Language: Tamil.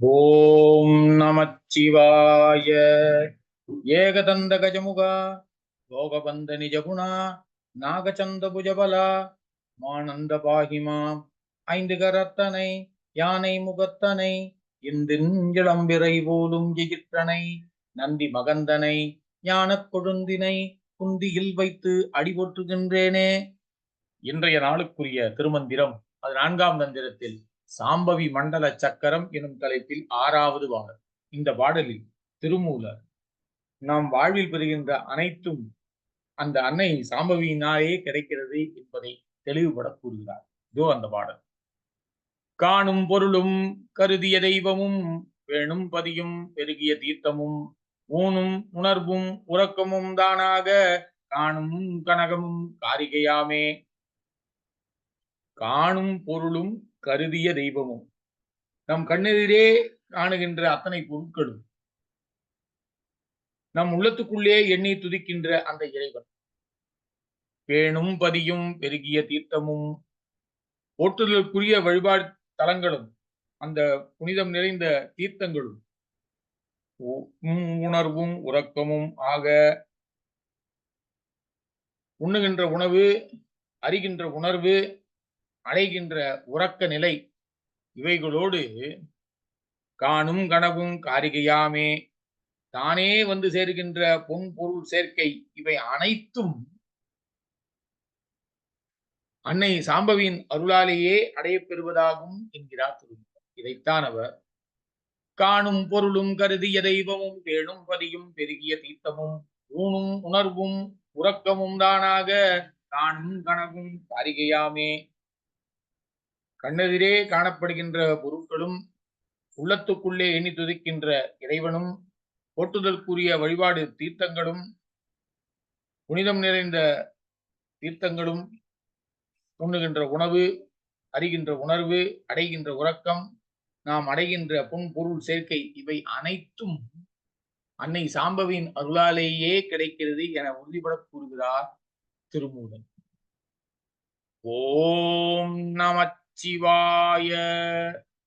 ஓம் நமச்சிவாய. ஏகதந்த கஜமுகா லோகபந்த நிஜகுணா நாகச்சந்த புஜபலா மானந்த பாகிமாம் ஐந்து கரத்தனை யானை முகத்தனை இந்திளம்பிரை போலும் எயிற்றனை நந்தி மகந்தனை ஞானக் கொழுந்தினை குந்தியில் வைத்து அடிபொற்றுகின்றேனே இன்றைய நாளுக்குரிய திருமந்திரம் அது நான்காம் தந்திரத்தில் சாம்பவி மண்டல சக்கரம் எனும் தலைப்பில் ஆறாவது பாடல் இந்த பாடலில் திருமூலர் நாம் வாழ்வில் பெறுகின்ற அனைத்தும் அந்த அன்னை சாம்பவியினாலே கிடைக்கிறது என்பதை தெளிவுபட கூறுகிறார். இதோ அந்த பாடல். காணும் பொருளும் கருதிய தெய்வமும் வேணும் பதியும் பெருகிய தீர்த்தமும் ஊனும் உணர்வும் உறக்கமும் தானாக காணும் கனகமும் காரிகையாமே. காணும் பொருளும் கருதிய தெய்வமும். நம் கண்ணெதிரே காணுகின்ற அத்தனை பொருட்களும். நம் உள்ளத்துக்குள்ளே எண்ணி துதிக்கின்ற அந்த இறைவன். பேணும் பதியும் பெருகிய தீர்த்தமும் போற்றுதலுக்குரிய வழிபாடு தலங்களும் அந்த புனிதம் நிறைந்த தீர்த்தங்களும் உணர்வும் உறக்கமும் ஆக உண்ணுகின்ற உணவு அறிகின்ற உணர்வு அடைகின்ற உறக்க நிலை இவைகளோடு காணும் கனவும் காரிகையாமே. தானே வந்து சேர்கின்ற பொன் பொருள் சேர்க்கை இவை அனைத்தும் அன்னை சாம்பவியின் அருளாலேயே அடையப்பெறுவதாகும் என்கிறார் திருமணம் இதைத்தான் அவர் காணும் பொருளும் கருதிய தெய்வமும் வேணும் பதியும் பெருகிய தீர்த்தமும் ஊனும் உணர்வும் உறக்கமும் தானாக காணும் கனவும் காரிகையாமே. கண்ணெதிரே காணப்படுகின்ற பொருட்களும் உள்ளத்துக்குள்ளே எண்ணி துதிக்கின்ற இறைவனும் போட்டுதற்குரிய வழிபாடு தீர்த்தங்களும் புனிதம் நிறைந்த தீர்த்தங்களும் உண்ணுகின்ற உணவு அறிகின்ற உணர்வு அடைகின்ற உறக்கம் நாம் அடைகின்ற பொன் பொருள் சேர்க்கை இவை அனைத்தும் அன்னை சாம்பவின் அருளாலேயே கிடைக்கிறது என உறுதிபட கூறுகிறார் திருமூலன். ஓம் நம சிவாய